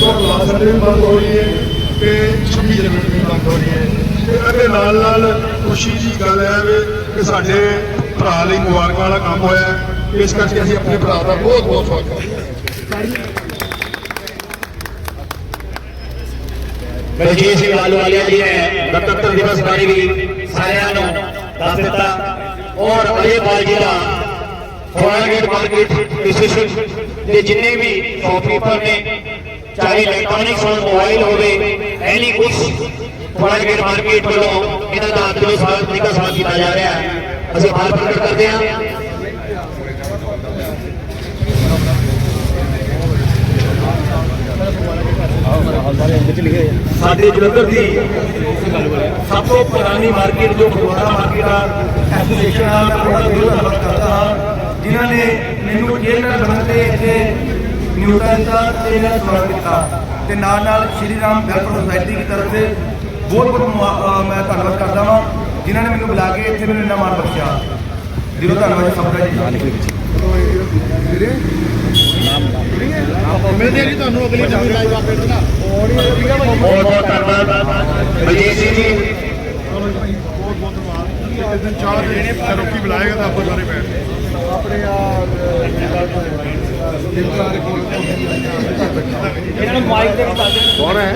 ਜਨਵਰੀ ਨੂੰ ਬੰਦ ਹੋ ਰਹੀ ਹੈ ਤੇ 26 ਜਨਵਰੀ ਨੂੰ ਬੰਦ ਹੋ ਰਹੀ ਹੈ। ਤੇ ਇਹਦੇ ਨਾਲ ਨਾਲ ਖੁਸ਼ੀ ਦੀ ਗੱਲ ਹੈ ਵੀ ਕਿ ਸਾਡੇ ਭਰਾ ਲਈ ਮੁਬਾਰਕਾਂ ਵਾਲਾ ਕੰਮ ਹੋਇਆ ਇਸ ਕਰਕੇ ਅਸੀਂ ਆਪਣੇ ਭਰਾ ਦਾ ਬਹੁਤ ਬਹੁਤ ਸਵਾਗਤ ਕਰਦੇ ਹਾਂ। ਬਲਜੀਤ ਸਿੰਘ ਆਲੂਵਾਲੀਆ ਜੀ ਨੇ ਗਣਤੰਤਰ ਦਿਵਸ ਬਾਰੇ ਵੀ ਸਾਰਿਆਂ ਨੂੰ ਦੱਸ ਦਿੱਤਾ। ਔਰ ਅਜੇਪਾਲ ਜੀ ਦਾ ਫੋਰਗੇਟ ਮਾਰਕੀਟ ਐਸੋਸੀਏਸ਼ਨ ਦੇ ਜਿੰਨੇ ਵੀ ਸ਼ੌਪਕੀਪਰ ਨੇ ਚਾਹੇ ਇਲੈਕਟ੍ਰੋਨਿਕਸ ਹੋਣ ਮੋਬਾਈਲ ਹੋਵੇ ਐਨੀ ਕੁਝ ਫੋਰਗੇਟ ਮਾਰਕੀਟ ਵੱਲੋਂ ਇਹਨਾਂ ਦਾ ਦਿਲੋਂ ਸਵਾਗਤ ਨਿੱਘਾ ਸਵਾਗਤ ਕੀਤਾ ਜਾ ਰਿਹਾ। ਹੈ ਅਸੀਂ ਆભાਰ ਪ੍ਰਗਟ ਕਰਦੇ ਹਾਂ। ਸਾਡੇ ਜਲੰਧਰ ਦੀ ਸਭ ਤੋਂ ਪੁਰਾਣੀ ਮਾਰਕੀਟ ਜੋ ਫਗਵਾੜਾ ਮਾਰਕੀਟ ਆ ਐਸੋਸੀਏਸ਼ਨ ਆ ਉਹਨਾਂ ਦਾ ਦਿਲੋਂ ਕਰਦਾ ਜਿਨ੍ਹਾਂ ਨੇ ਮੈਨੂੰ ਚੇਅਰਮੈਨ ਬਣਨ ਤੇ ਇੱਥੇ ਨਿਯੁਕਤਾ ਦਿੱਤਾ ਤੇ ਇਹਨਾਂ ਦਾ ਸਵਾਗਤ ਕੀਤਾ। ਤੇ ਨਾਲ ਨਾਲ ਸ਼੍ਰੀ ਰਾਮ ਵੈਲਫੇਅਰ ਸੁਸਾਇਟੀ ਦੀ ਤਰਫ ਸੇ ਬਹੁਤ ਬਹੁਤ ਮੈਂ ਧੰਨਵਾਦ ਕਰਦਾ ਹਾਂ ਜਿਨ੍ਹਾਂ ਨੇ ਮੈਨੂੰ ਬੁਲਾ ਕੇ ਇੱਥੇ ਮੈਨੂੰ ਇੰਨਾ ਮਾਣ ਬਖਸ਼ਿਆ। ਦਿਲੋਂ ਧੰਨਵਾਦ ਸਭ ਦਾ ਜੀ। ਮਿਲਦੇ ਜੀ ਤੁਹਾਨੂੰ ਅਗਲੀ ਨਵੀਂ ਲਾਈਵ ਅਪਡੇਟ ਨਾਲ ਬਹੁਤ ਬਹੁਤ ਧੰਨਵਾਦ। ਸਿੰਘ ਜੀ ਇਸ ਦਿਨ ਚਾਹ ਦੇ ਰੋਕੀ ਬੁਲਾਏਗਾ ਤਾਂ ਆਪਾਂ ਸਾਰੇ ਬੈਠ ਆਪਣੇ ਆ ਇਹਨਾਂ ਨੂੰ ਮਾਈਕ ਦੇ ਵਿੱਚ ਕੌਣ ਹੈ?